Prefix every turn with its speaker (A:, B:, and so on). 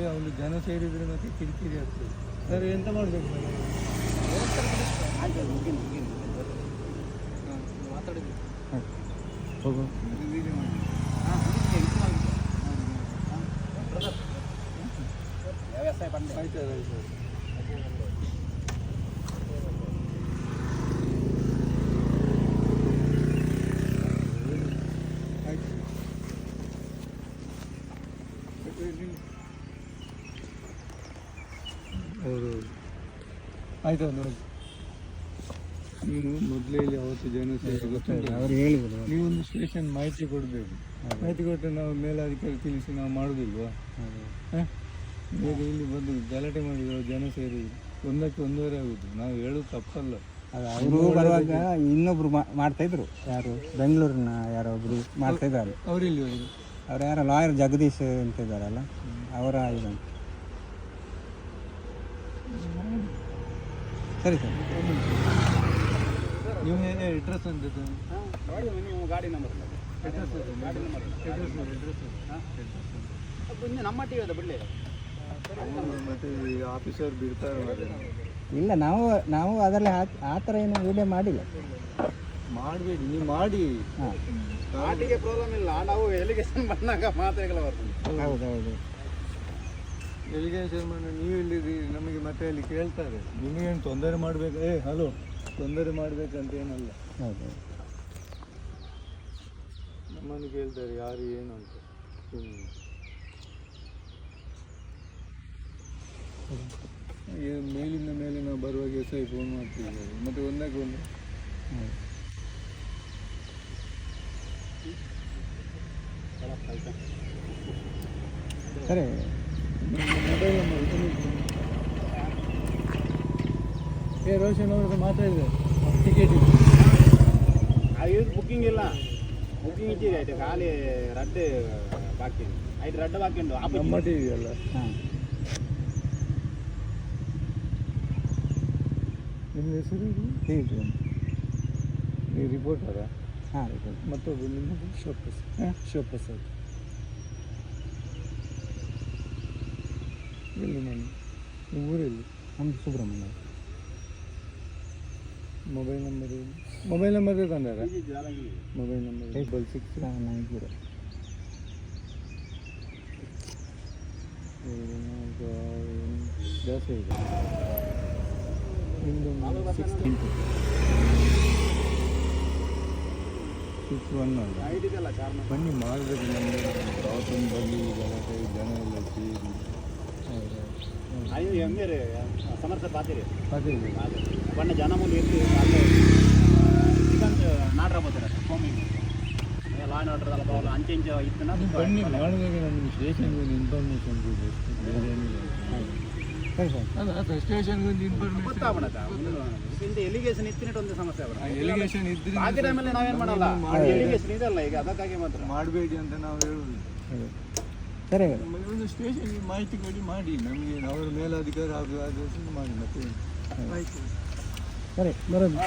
A: ಅಲ್ಲಿ ಅವನು ಜನ ಸೇರಿದ್ರೆ ಮತ್ತೆ ಕಿರಿಕಿರಿ ಆಗ್ತದೆ ಸರ್ ಎಂತ ಮಾಡಬೇಕು
B: ಹೋಗು
A: ಆಯ್ತು ಆಯ್ತು ಆಯ್ತು ಹೌದು. ಆಯ್ತು ನೋಡಿ. ನೀನು ಮೊದಲೇ ಇಲ್ಲಿ ಅವತ್ತು ಜನ ಸೇರಿ ಅವರು
B: ಅವ್ರು ಹೇಳಿದ್ರು.
A: ನೀವೊಂದು ಸ್ಟೇಷನ್ ಮಾಹಿತಿ ಕೊಡಬೇಕು. ಮಾಹಿತಿ ಕೊಟ್ಟರೆ ನಾವು ಮೇಲಾಧಿಕಾರಿ ತಿಳಿಸಿ ನಾವು ಮಾಡೋದಿಲ್ವಾ? ಈಗ ಇಲ್ಲಿ ಬಂದು ಗಲಾಟೆ ಮಾಡಿದ್ರು ಜನ ಸೇರಿ ಒಂದಕ್ಕೆ ಒಂದೂವರೆ ಆಗುದು. ನಾವು ಹೇಳೋದು ತಪ್ಪಲ್ಲ.
B: ಅವರು ಬರುವಾಗ ಇನ್ನೊಬ್ರು ಮಾಡ್ತಾ ಇದ್ರು. ಯಾರು? ಬೆಂಗಳೂರಿನ ಯಾರೋ ಒಬ್ರು ಮಾಡ್ತಾ ಇದ್ದಾರೆ.
A: ಅವರಿಲ್ಲಿ ಹೋದ್ರು
B: ಅವ್ರು ಯಾರೋ ಲಾಯರ್ ಜಗದೀಶ್ ಅಂತ ಇದ್ದಾರಲ್ಲ? ಅವರ ಇದಂತ ಸರಿ ಸರ್.
A: ನೀವು ಏನೇ ಅಡ್ರೆಸ್ ಅಂತ
C: ಗಾಡಿ ನಂಬರ್
A: ಅಡ್ರೆಸ್ ಅಡ್ರೆಸ್ ಅಡ್ರೆಸ್
C: ನಮ್ಮ ಟಿವಿ ಅದ ಬಿಡ್ಲಿ.
A: ಮತ್ತೆ ಈ ಆಫೀಸರ್ ಬಿಡ್ತಾರೆ.
B: ಇಲ್ಲ ನಾವು ನಾವು ಅದರಲ್ಲಿ ಆ- ಥರ ಏನು ವಿಡಿಯೋ ಮಾಡಿಲ್ಲ.
A: ಮಾಡಬೇಡಿ ನೀವು ಮಾಡಿ.
B: ಹಾಂ.
C: ಪ್ರಾಬ್ಲಮ್ ಇಲ್ಲ. ನಾವು ಎಲಿಗೇಷನ್ ಬಂದಾಗ ಮಾತ್ರೆಗಳ ಬರ್ತದೆ
B: ಹೌದು ಹೌದು.
A: ಎಲಿಗೇಷನ್ ಮಾಡಿ ನೀವು ಇಲ್ಲಿರಿ ನಮಗೆ ಮತ್ತೆ ಅಲ್ಲಿ ಕೇಳ್ತಾರೆ. ನಿಮಗೇನು ತೊಂದರೆ ಮಾಡಬೇಕು? ಏ ಹಲೋ ತೊಂದರೆ ಮಾಡಬೇಕಂತ ಏನಲ್ಲ.
B: ಹೌದು.
A: ನಮ್ಮನ್ನು ಕೇಳ್ತಾರೆ ಯಾರು ಏನು ಅಂತ. ಮೇಲಿಂದ ಮೇಲೆ ನಾವು ಬರುವಾಗ ಸಹ ಫೋನ್ ಮಾಡ್ತಿದ್ದೇವೆ. ಮತ್ತೆ ಒಂದಕ್ಕೆ ಒಂದು
B: ಸರಿ.
A: ಏ ರೋಷನ್ ಅವ್ರದ್ದು ಮಾತಾಡಿದೆ ಟಿಕೆಟ್
C: ಇದು. ಬುಕ್ಕಿಂಗ್ ಇಲ್ಲ. ಬುಕ್ಕಿಂಗ್ ಇಟ್ಟಿದೆ ಆಯ್ತು. ಖಾಲಿ ರಡ್ಡು ಬಾಕಿ ಆಯ್ತು ರಡ್ಡು ಬಾಕಿ ಉಂಟು.
A: ನಮ್ಮ ಟಿ ವಿ ಅಲ್ಲ.
B: ಹಾಂ.
A: ನಿಮ್ಮ ಹೆಸರು
B: ಹೀಗೆ
A: ನೀವು ರಿಪೋರ್ಟರಾ
B: ಹಾಂ. ರಿಪೋರ್ಟ್
A: ಮತ್ತೊಬ್ಬರು ನಿಮ್ಮದು ಶಿವಪ್ರಸಾದ್. ಹಾಂ. ಶಿವಪ್ರಸಾದ್. ಎಲ್ಲಿ ನಾನು ಊರಲ್ಲಿ
B: ನಮ್ಮದು Subrahmanya.
A: Mobile number mobile number ತಂದಾರ. Mobile number double six
B: nine zero
A: ಜಾಸ್ತಿ ಇದೆ ನಿಮ್ಮದು ಸಿಕ್ಸ್ ಸಿಕ್ಸ್ ಒನ್ ಬನ್ನಿ ಮಾಡಬೇಕು ನಮಗೆ ಪ್ರಾಬ್ಲಮ್ ಬರಲಿ ಜನ ಎಲ್ಲ ಸೇರಿ
C: ಐದು ಎಮ್ಮೆ ರೀ ಸಮರ್ಥ ಪಾತಿರಿ.
A: ಅದೇ.
C: ಬಣ್ಣ ಜನ ಮುಂದೆ ಇರ್ತೀವಿ ಅಲ್ಲೇ ಇದೊಂದು ನಾಡ್ರ ಬರ್ತಾರೆ ಆ್ಯಂಡ್ ಆರ್ಡರ್ ಅಂಚೆ ಇಂಚೆ ಇತ್ತು
A: ಬನ್ನಿ ಮಾಡಿದಾಗ ನಮಗೆ ಇನ್ಫಾರ್ಮೇಷನ್ ಅಲ್ಲ ಅದ ಸ್ಟೇಷನ್ಗೆ ಒಂದು ಇನ್ಫಾರ್ಮೇಷನ್
C: ಗೊತ್ತಾಗ್ಬಿಡತ್ತ ಇದರಿಂದ ಎಲಿಗೇಷನ್ ಇತ್ತಿನಿಟ್ಟು ಒಂದು ಸಮಸ್ಯೆ
A: ಎಲಿಗೇಷನ್
C: ನಾವೇನು ಮಾಡಲ್ಲ? ಎಲಿಗೇಷನ್ ಇದೆಲ್ಲ ಈಗ ಅದಕ್ಕಾಗಿ ಮಾತ್ರ.
A: ಮಾಡಬೇಡಿ ಅಂತ ನಾವು ಹೇಳುವುದು
B: ಸರಿ.
A: ನಮಗೆ ಒಂದು ಸ್ಟೇಷನ್ ಮಾಹಿತಿ ಕೊಡಿ ಮಾಡಿ. ನಮಗೆ ಅವರ ಮೇಲಾಧಿಕಾರಿ ಹಾಗೂ ಆದೇಶ ಮಾಡಿ ಮತ್ತೆ.
B: ಸರಿ ಬರೋದು.